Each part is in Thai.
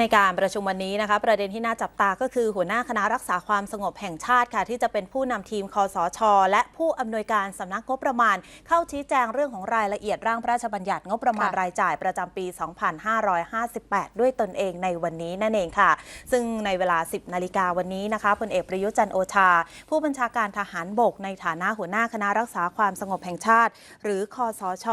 ในการประชุมวันนี้นะคะ ประเด็นที่น่าจับตาก็คือหัวหน้าคณะรักษาความสงบแห่งชาติค่ะ ที่จะเป็นผู้นำทีมคอสช และผู้อำนวยการสำนักงบประมาณ เข้าชี้แจงเรื่องของรายละเอียดร่างพระราชบัญญัติงบประมาณค่ะรายจ่ายประจำปี 2558 ด้วยตนเองในวันนี้นั่นเองค่ะ ซึ่งในเวลา 10 นาฬิกาวันนี้นะคะพลเอกประยุทธ์จันทร์โอชา ผู้บัญชาการทหารบก ในฐานะหัวหน้าคณะรักษาความสงบแห่งชาติ หรือคอสช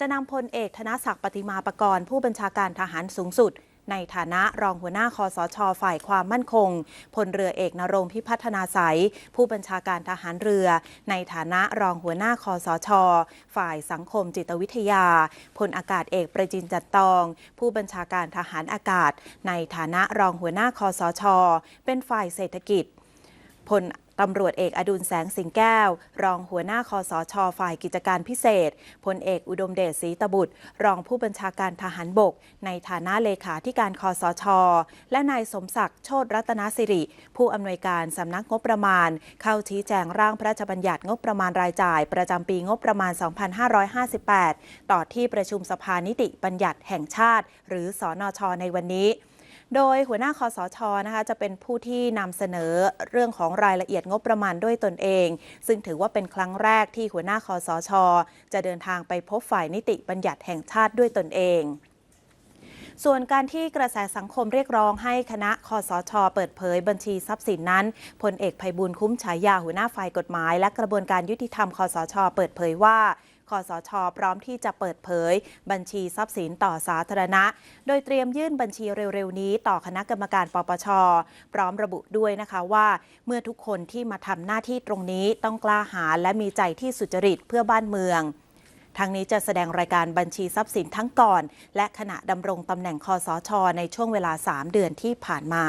จะนำพลเอกธนศักดิ์ปฏิมาประกรณ์ผู้บัญชาการทหารสูงสุด ในฐานะรองหัวหน้าคอสช ฝ่ายความมั่นคง พลเรือเอกนรงพิพัฒนาสัยผู้บัญชาการทหารเรือ ในฐานะรองหัวหน้าคอสช ฝ่ายสังคมจิตวิทยา พลอากาศเอกประจินจัดตอง ผู้บัญชาการทหารอากาศ ในฐานะรองหัวหน้าคอสช เป็นฝ่ายเศรษฐกิจพล ตำรวจเอกอดุลแสงสิงแก้ว รองหัวหน้าคอสช ฝ่ายกิจการพิเศษ พลเอกอุดมเดชศรีตบุตร รองผู้บัญชาการทหารบก ในฐานะเลขาธิการคอสช และนายสมศักดิ์โชตรัตนสิริ ผู้อำนวยการสำนักงบประมาณ เข้าชี้แจงร่างพระราชบัญญัติงบประมาณรายจ่าย ประจำปีงบประมาณ 2558 ต่อที่ประชุมสภานิติบัญญัติแห่งชาติ หรือสอนชในวันนี้ โดยหัวหน้าคอสชนะคะจะเป็นผู้ที่นำเสนอเรื่องของรายละเอียดงบประมาณด้วยตนเอง ซึ่งถือว่าเป็นครั้งแรกที่หัวหน้าคอสช จะเดินทางไปพบฝ่ายนิติบัญญัติแห่งชาติด้วยตนเองส่วนการที่กระแสสังคมเรียกร้องให้คณะคอสช เปิดเผยบัญชีทรัพย์สินนั้นพลเอกภัยบูลย์คุ้มฉายาหัวหน้าฝ่ายกฎหมาย และกระบวนการยุติธรรมคอสช เปิดเผยว่า คอสช พร้อมที่จะเปิดเผย บัญชีทรัพย์สินต่อสาธารณะ โดยเตรียมยื่นบัญชีเร็วๆนี้ ต่อคณะกรรมการปปช พร้อมระบุด้วยนะคะว่า เมื่อทุกคนที่มาทำหน้าที่ตรงนี้ต้องกล้าหาญและมีใจที่สุจริตเพื่อบ้านเมืองทั้งนี้จะแสดงรายการบัญชีทรัพย์สินทั้งก่อน และขณะดำรงตำแหน่งคอสช ในช่วงเวลา 3 เดือนที่ผ่านมา